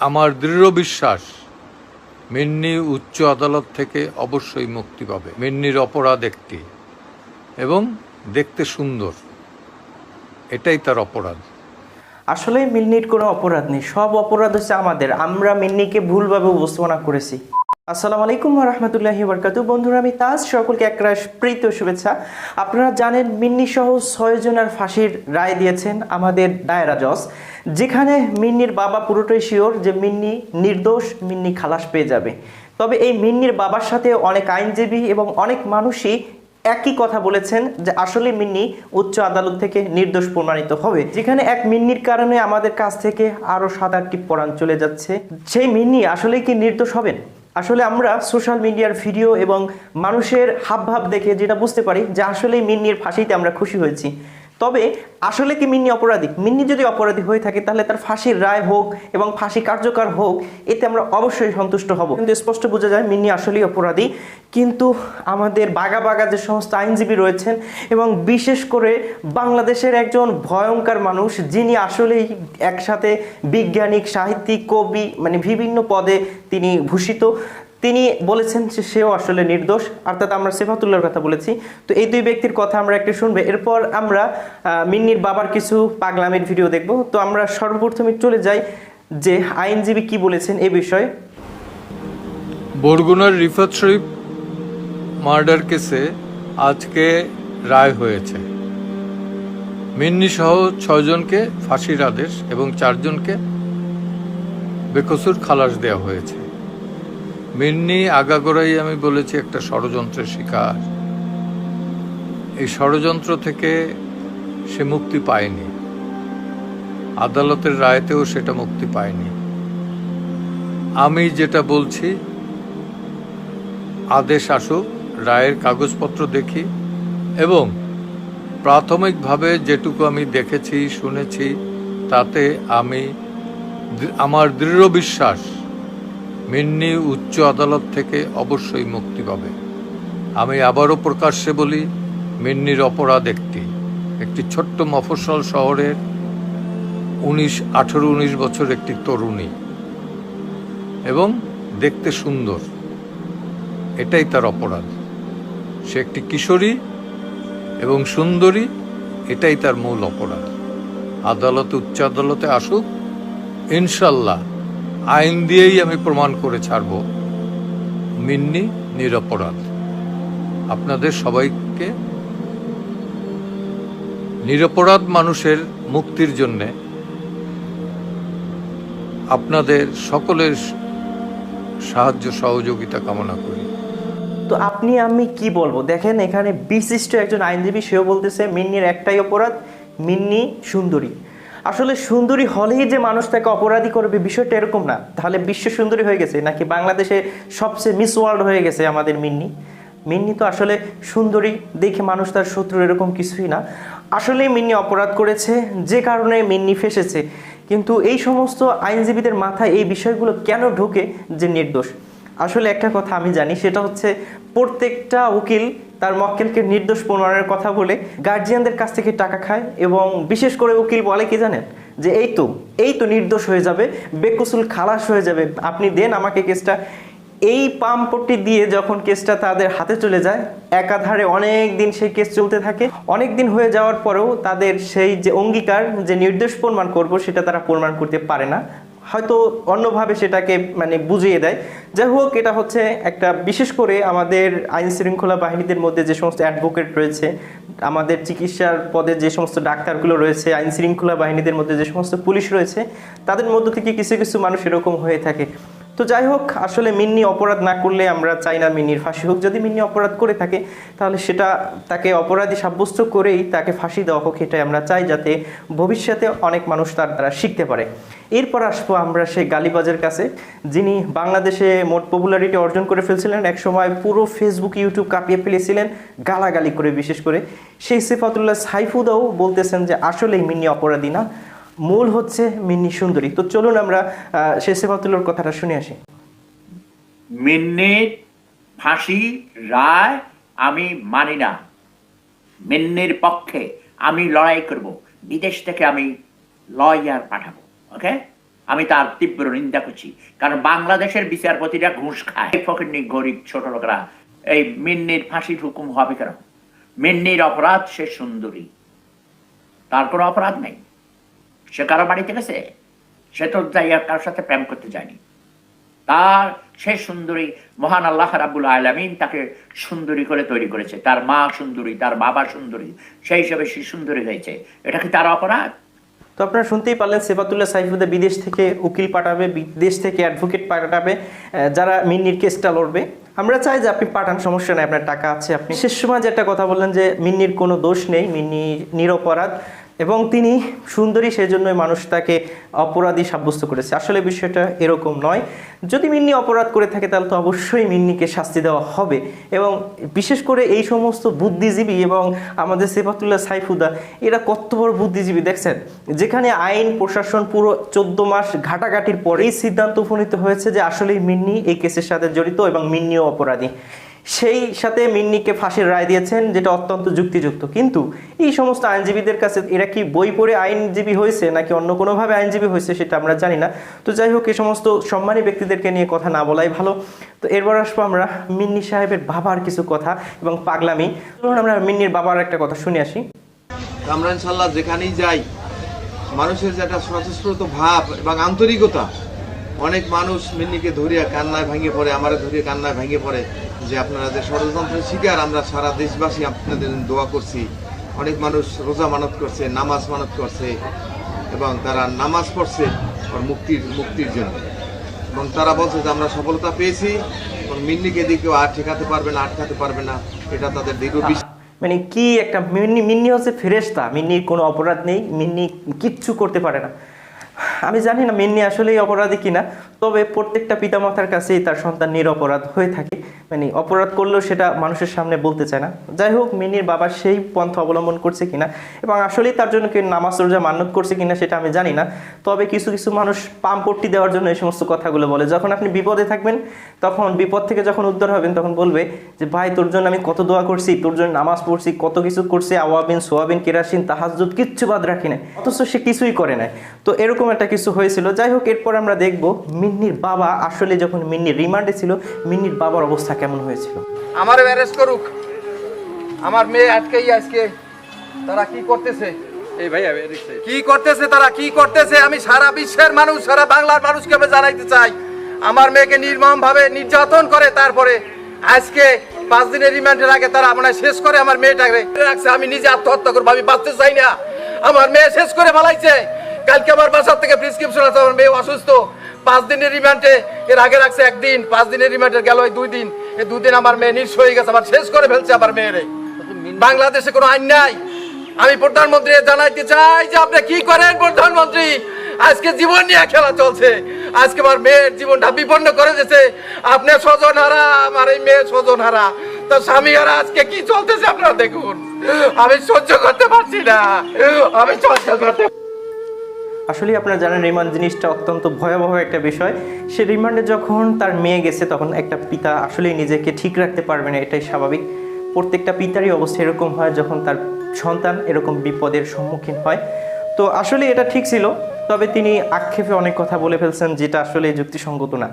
আমার দৃঢ় বিশ্বাস মিন্নি উচ্চ আদালত থেকে অবশ্যই মুক্তি পাবে। মিন্নির অপরাধ একটি এবং দেখতে সুন্দর। এটাই তার অপরাধ। আসলে মিন্নির কোনো অপরাধ নেই। সব অপরাধ হচ্ছে আমাদের। আমরা মিন্নিকে ভুলভাবে উপস্থাপনা করেছি। আসসালামু আলাইকুম রহমতুল্লাহি বরকাতু বন্ধুরা, আমি তাজ সকলকে একরাশ প্রীত শুভেচ্ছা। আপনারা জানেন মিন্নি সহ ছয় জনের ফাঁসির রায় দিয়েছেন আমাদের দায়রা জজ, যেখানে মিন্নির বাবা পুরোটাই শিওর যে মিন্নি নির্দোষ, মিন্নি খালাস পেয়ে যাবে। তবে এই মিন্নির বাবার সাথে অনেক আইনজীবী এবং অনেক মানুষই একই কথা বলেছেন যে আসলে মিন্নি উচ্চ আদালত থেকে নির্দোষ প্রমাণিত হবে। যেখানে এক মিন্নির কারণে আমাদের কাছ থেকে আরও সাত আটটি পরাণ চলে যাচ্ছে। সেই মিন্নি আসলে কি নির্দোষ হবেন? আসলে আমরা সোশ্যাল মিডিয়ার ভিডিও এবং মানুষের হাবভাব দেখে যেটা বুঝতে পারি যে আসলে মিন্নির ফাঁসিতে আমরা খুশি হয়েছি। তবে আসলে কি মিন্নি অপরাধী? মিন্নি যদি অপরাধী হয়ে থাকে, তাহলে তার ফাঁসির রায় হোক এবং ফাঁসি কার্যকর হোক, এতে আমরা অবশ্যই সন্তুষ্ট হব। কিন্তু স্পষ্ট বোঝা যায় মিন্নি আসলেই অপরাধী। কিন্তু আমাদের বাগা বাগা যে সমস্ত আইনজীবী রয়েছেন এবং বিশেষ করে বাংলাদেশের একজন ভয়ঙ্কর মানুষ, যিনি আসলেই একসাথে বিজ্ঞানিক, সাহিত্যিক, কবি মানে বিভিন্ন পদে তিনি ভূষিত তিনি বলেছেন যে সেও আসলে নির্দোষ, অর্থাৎ আমরা সেফাতুল্লাহর কথা বলেছি। তো এই দুই ব্যক্তির কথা আমরা একটু শুনবে। এরপর আমরা মিন্নির বাবার কিছু পাগলামের ভিডিও দেখব। তো আমরা সর্বপ্রথমে চলে যাই যে আইনজীবী কি বলেছেন এ বিষয়ে। বরগুনার রিফাত শরীফ মার্ডার কেসে আজকে রায় হয়েছে। মিন্নি সহ ছয়জনকে ফাঁসির আদেশ এবং চারজনকে বেকসুর খালাস দেওয়া হয়েছে। মিন্নি আগাগোড়াই আমি বলেছি একটা ষড়যন্ত্রের শিকার। এই ষড়যন্ত্র থেকে সে মুক্তি পায়নি। আদালতের রায়তেও সেটা মুক্তি পায়নি। আমি যেটা বলছি, আদেশ আসুক, রায়ের কাগজপত্র দেখি এবং প্রাথমিকভাবে যেটুকু আমি দেখেছি, শুনেছি, তাতে আমি আমার দৃঢ় বিশ্বাস মিন্নি উচ্চ আদালত থেকে অবশ্যই মুক্তি পাবে। আমি আবারও প্রকাশ্যে বলি, মিন্নির অপরাধ একটি। একটি ছোট্ট মফস্বল শহরের উনিশ, আঠেরো, উনিশ বছর একটি তরুণী। এবং দেখতে সুন্দর। এটাই তার অপরাধ। সে একটি কিশোরী এবং সুন্দরী, এটাই তার মূল অপরাধ। আদালত, উচ্চ আদালতে আসুক, ইনশাল্লাহ আইন দিয়েই আমি প্রমাণ করে ছাড়ব। মিন্নি, নিরপরাধ। আপনাদের সবাইকে নিরপরাধ মানুষের মুক্তির জন্যে আপনাদের সকলের সাহায্য সহযোগিতা কামনা করি। তো আপনি, আমি কি বলব? দেখেন, এখানে বিশিষ্ট একজন আইনজীবী, সেও বলতেছে, মিন্নির একটাই অপরাধ, মিন্নি সুন্দরী। আসলে সুন্দরী হলেই যে মানুষ তাকে অপরাধী করবে বিষয়টা এরকম না। তাহলে বিশ্ব সুন্দরী হয়ে গেছে, নাকি বাংলাদেশে সবচেয়ে মিস ওয়ার্ল্ড হয়ে গেছে আমাদের মিন্নি? মিন্নি তো আসলে সুন্দরী, দেখে মানুষ তার শত্রু এরকম কিছুই না। আসলে মিন্নি অপরাধ করেছে, যে কারণে মিন্নি ফেসেছে। কিন্তু এই সমস্ত আইনজীবীদের মাথায় এই বিষয়গুলো কেন ঢোকে যে নির্দোষ? আসলে একটা কথা আমি জানি, সেটা হচ্ছে প্রত্যেকটা উকিল তার মক্কেলকে নির্দোষ প্রমাণের কথা বলে গার্জিয়ানদের কাছ থেকে টাকা খায় এবং বিশেষ করে উকিল বলে কি জানেন? যে এই তো এই তো নির্দোষ হয়ে যাবে, বেকসুল খালাস হয়ে যাবে, আপনি দেন আমাকে কেসটা। এই পাম্পটি দিয়ে যখন কেসটা তাদের হাতে চলে যায়, একাধারে অনেক দিন সেই কেস চলতে থাকে। অনেক দিন হয়ে যাওয়ার পরেও তাদের সেই যে অঙ্গীকার, যে নির্দোষ প্রমাণ করব, সেটা তারা প্রমাণ করতে পারে না। হয়তো অন্যভাবে সেটাকে মানে বুঝিয়ে দেয়। যাই হোক, এটা হচ্ছে একটা, বিশেষ করে আমাদের আইন শৃঙ্খলা বাহিনীদের মধ্যে যে সমস্ত অ্যাডভোকেট রয়েছে, আমাদের চিকিৎসার পদে যে সমস্ত ডাক্তারগুলো রয়েছে, আইন শৃঙ্খলা বাহিনীদের মধ্যে যে সমস্ত পুলিশ রয়েছে, তাদের মধ্য থেকে কিছু কিছু মানুষ এরকম হয়ে থাকে। তো যাই হোক, আসলে মিন্নি অপরাধ না করলে আমরা চাই না মিন্নির ফাঁসি হোক। যদি মিন্নি অপরাধ করে থাকে, তাহলে সেটা তাকে অপরাধী সাব্যস্ত করেই তাকে ফাঁসি দেওয়া হোক এটাই আমরা চাই, যাতে ভবিষ্যতে অনেক মানুষ তার দ্বারা শিখতে পারে। এরপর আসব আমরা সেই গালিবাজের কাছে, যিনি বাংলাদেশে মোট পপুলারিটি অর্জন করে ফেলছিলেন। এক সময় পুরো ফেসবুক ইউটিউব কাঁপিয়ে ফেলেছিলেন গালাগালি করে, বিশেষ করে। সেই সিফাতুল্লাহ সাইফুদাও বলতেছেন যে, আসলেই মিন্নি অপরাধী না। মূল হচ্ছে মিন্নি সুন্দরী। তো চলুন আমরা আহ, সেই কথাটা শুনে আসি। মিন্নির ফাঁসি রায় আমি মানি না। মিন্নির পক্ষে আমি লড়াই করব। বিদেশ থেকে আমি লয়ার পাঠাবো ওকে আমি তার তীব্র নিন্দা করছি। কারণ বাংলাদেশের বিচারপতিরা ঘুষ খায়। ফকিরনি গরিব ছোট লোকরা এই মিন্নির ফাঁসির হুকুম হবে কেন? মিন্নির অপরাধ সে সুন্দরী। তার কোনো অপরাধ নেই। সে কারও বাড়িতে গেছে? সে তো যাই আর কারোর সাথে প্রেম করতে যায়নি। তার সে সুন্দরী, মহান আল্লাহ রাবুল আলমিন তাকে সুন্দরী করে তৈরি করেছে। তার মা সুন্দরী, তার বাবা সুন্দরী, সেই হিসাবে সে সুন্দরী হয়েছে। এটা কি তার অপরাধ? তো আপনারা শুনতেই পারলেন, সেফাতুল্লাহ সাইফুদ্দা বিদেশ থেকে উকিল পাঠাবে, বিদেশ থেকে অ্যাডভোকেট পাঠাবে যারা মিন্নির কেসটা লড়বে। আমরা চাই যে আপনি পাঠান, সমস্যা নেই, আপনার টাকা আছে, আপনি শেষ সময় যে একটা কথা বললেন যে মিন্নির কোনো দোষ নেই মিন্নি নিরপরাধ। এবং তিনি সুন্দরী সেজন্যই মানুষ তাকে অপরাধী সাব্যস্ত করেছে। আসলে বিষয়টা এরকম নয়। যদি মিন্নি অপরাধ করে থাকে, তাহলে তো অবশ্যই মিন্নিকে শাস্তি দেওয়া হবে। এবং বিশেষ করে এই সমস্ত বুদ্ধিজীবী এবং আমাদের সেফাতুল্লাহ সাইফুদা এরা কত বড় বুদ্ধিজীবী, দেখছেন? যেখানে আইন, প্রশাসন পুরো চোদ্দ মাস ঘাটাঘাটির পরেই সিদ্ধান্ত উপনীত হয়েছে যে আসলেই মিন্নি এই কেসের সাথে জড়িত এবং মিন্নিও অপরাধী। সেই সাথে মিন্নিকে ফাঁসির রায় দিয়েছেন, যেটা অত্যন্ত যুক্তিযুক্ত। কিন্তু এই সমস্ত আইনজীবীদের কাছে এরা কি বই পড়ে আইনজীবী হয়েছে, নাকি অন্য কোনোভাবে আইনজীবী হয়েছে সেটা আমরা জানি না। তো যাই হোক এই সমস্ত সম্মানী ব্যক্তিদেরকে নিয়ে কথা না বলাই ভালো। তো এরপর আসব আমরা মিন্নি সাহেবের বাবার কিছু কথা এবং পাগলামি। ধরুন আমরা মিন্নির বাবার একটা কথা শুনে আসি। আমরা ইনশাল্লাহ যেখানেই যাই, মানুষের যে একটা স্বতঃস্ফূর্ত ভাব এবং আন্তরিকতা অনেক মানুষ মিন্নিকে ধরিয়া কান্নায় ভেঙে পড়ে আমারে ধরিয়া কান্নায় ভেঙে পড়ে যে আপনারা যে ষড়যন্ত্রের শিকার আমরা সারা দেশবাসী আপনাদের দোয়া করছি। অনেক মানুষ রোজা মানত করছে নামাজ মানত করছে এবং তারা নামাজ পড়ছে ওর মুক্তির মুক্তির জন্য। এবং তারা বলছে যে আমরা সফলতা পেয়েছি এবং মিন্নিকে দিয়ে কেউ আর ঠেকাতে পারবে না আটকাতে পারবে না এটা তাদের দীর্ঘ বিশ্বাস। মানে কি একটা মিন্নি মিন্নি হচ্ছে ফেরেস্তা মিন্নির কোনো অপরাধ নেই মিন্নি কিচ্ছু করতে পারে না। আমি জানি না মিন্নি আসলেই অপরাধী কিনা। তবে প্রত্যেকটা পিতামাতার কাছেই তার সন্তান নিরপরাধ হয়ে থাকে। মানে অপরাধ করলেও সেটা মানুষের সামনে বলতে চায় না। যাই হোক, মিনির বাবা সেই পন্থা অবলম্বন করছে কিনা এবং আসলেই তার জন্য কেউ নামাজ রোজা মান্যত করছে কিনা সেটা আমি জানি না। তবে কিছু কিছু মানুষ পাম্পট্টি দেওয়ার জন্য এই সমস্ত কথাগুলো বলে। যখন আপনি বিপদে থাকবেন, তখন বিপদ থেকে যখন উদ্ধার হবেন, তখন বলবে যে, ভাই, তোর জন্য আমি কত দোয়া করছি, তোর জন্য নামাজ পড়ছি, কত কিছু করছি, আওয়াবিন, সোয়াবিন, কেরাসিন তাহাজুদ কিচ্ছু বাদ রাখি নাই। অথচ সে কিছুই করে নাই। তো এরকম একটা কিছু হয়েছিল। যাই হোক, এরপর আমরা দেখব মিন্নির বাবা আসলে যখন মিন্নির রিমান্ডে ছিল মিন্নির বাবার অবস্থা কেমন হয়েছিল? আমার অ্যারেস্ট করুক। আমার মেয়ে আজকেই আজকে। তারা কি করতেছে? এই ভাইয়া কি করতেছে তারা? কি করতেছে? আমি সারা বিশ্বের মানুষ সারা বাংলার মানুষকে আমি জানাইতে চাই। আমার মেয়েকে নির্মম ভাবে নির্যাতন করে তারপরে আজকে পাঁচ দিনের রিমান্ডের আগে তারা মানে শেষ করে আমার মেয়েটাকে রাখছে। আমি নিজে আত্মহত্যা করব আমি বাঁচতে চাই না। আমার মেয়ে শেষ করে ফেলাইছে। কালকে আমার বাসার থেকে প্রেসক্রিপশন আছে আমার মেয়ে অসুস্থ। পাঁচ দিনের রিমান্ডে এর আগে রাখছে একদিন, পাঁচ দিনের রিমান্ডে গেল ওই দুই দিন। এই দুই দিন আমার মেয়ে নিঃস্ব হয়ে গেছে আমার শেষ করে ফেলছে আমার মেয়েরে। বাংলাদেশে কোনো আইন নাই। আমি প্রধানমন্ত্রী জানাইতে চাই যে আপনি কি করেন প্রধানমন্ত্রী? আজকে জীবন নিয়ে খেলা চলছে। আজকে আমার মেয়ের জীবনটা বিপন্ন করে দিয়েছে। আপনি স্বজন হারা, আমার এই মেয়ে স্বজন হারা। তো স্বামী হারা, আজকে কি চলতেছে আপনারা দেখুন। আমি সহ্য করতে পারছি না। আমি সহ্য করতে আসলে আপনারা জানেন, রিমান্ড জিনিসটা অত্যন্ত ভয়াবহ একটা বিষয়। সে রিমান্ডে যখন তার মেয়ে গেছে, তখন একটা পিতা আসলেই নিজেকে ঠিক রাখতে পারবে না, এটাই স্বাভাবিক। প্রত্যেকটা পিতারই অবস্থা এরকম হয় যখন তার সন্তান এরকম বিপদের সম্মুখীন হয়। তো আসলে এটা ঠিক ছিল, তবে তিনি আক্ষেপে অনেক কথা বলে ফেলছেন, যেটা আসলে যুক্তিসঙ্গত না।